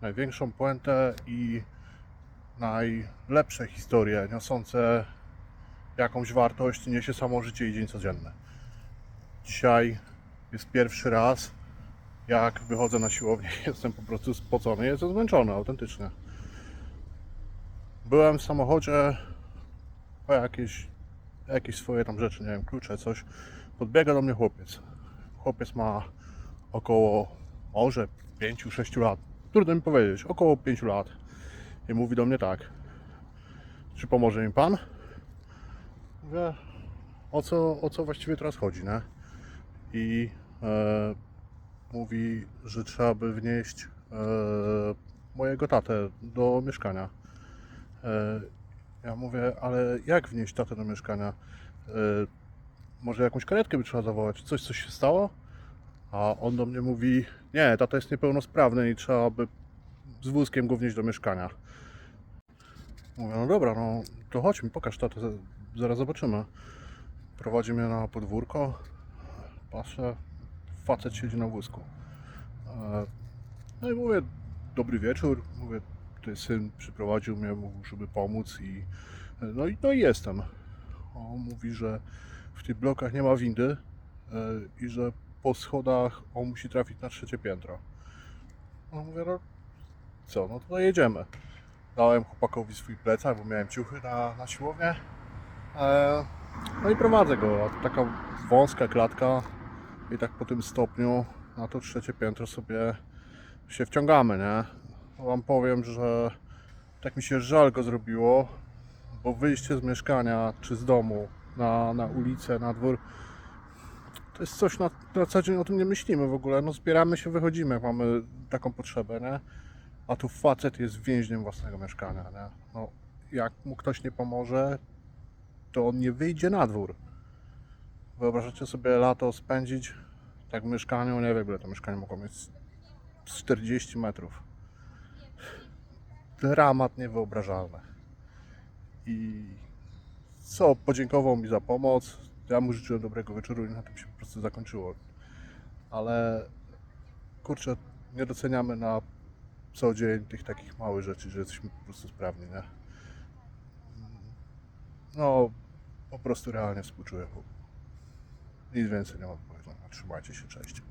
największą puentę i najlepsze historie niosące jakąś wartość niesie samo życie i dzień codzienny. Dzisiaj jest pierwszy raz, jak wychodzę na siłownię, jestem po prostu spocony, jestem zmęczony autentycznie. Byłem w samochodzie po jakieś, jakieś swoje tam rzeczy, nie wiem, klucze, coś. Podbiega do mnie chłopiec. Chłopiec ma około może 5-6 lat. Trudno mi powiedzieć, około 5 lat. I mówi do mnie tak. Czy pomoże mi pan? Mówię, o co, o co właściwie teraz chodzi, nie? I e, mówi, że trzeba by wnieść e, mojego tatę do mieszkania. E, ja mówię, ale jak wnieść tatę do mieszkania? E, może jakąś karetkę by trzeba zawołać? Coś, coś się stało? A on do mnie mówi, nie, tata jest niepełnosprawny i trzeba by z wózkiem go wnieść do mieszkania. Mówię, no dobra, no to chodź mi, pokaż tatę, za- zaraz zobaczymy. Prowadzi mnie na podwórko, patrzę, facet siedzi na wózku. E, No i mówię, dobry wieczór, mówię, tutaj syn przyprowadził mnie, żeby pomóc i no i, no i jestem. On mówi, że w tych blokach nie ma windy e, i że po schodach on musi trafić na trzecie piętro. No mówię, no co, no to jedziemy. Dałem chłopakowi swój plecak, bo miałem ciuchy na, na siłownię. E, no i prowadzę go, taka wąska klatka i tak po tym stopniu na to trzecie piętro sobie się wciągamy, nie? Wam powiem, że tak mi się żal go zrobiło, bo wyjście z mieszkania czy z domu na, na ulicę, na dwór, to jest coś, na, na co dzień o tym nie myślimy w ogóle. No zbieramy się, wychodzimy, jak mamy taką potrzebę, nie? A tu facet jest więźniem własnego mieszkania, nie? No, jak mu ktoś nie pomoże, to on nie wyjdzie na dwór. Wyobrażacie sobie lato spędzić tak w mieszkaniu, nie wiem ile to mieszkanie mogło mieć, z 40 metrów. Dramat niewyobrażalny. I co, podziękował mi za pomoc. Ja mu życzyłem dobrego wieczoru i na tym się po prostu zakończyło. Ale kurczę, nie doceniamy na co dzień tych takich małych rzeczy, że jesteśmy po prostu sprawni, nie? No, po prostu realnie współczuję. Nic więcej nie mam do. Trzymajcie się, cześć.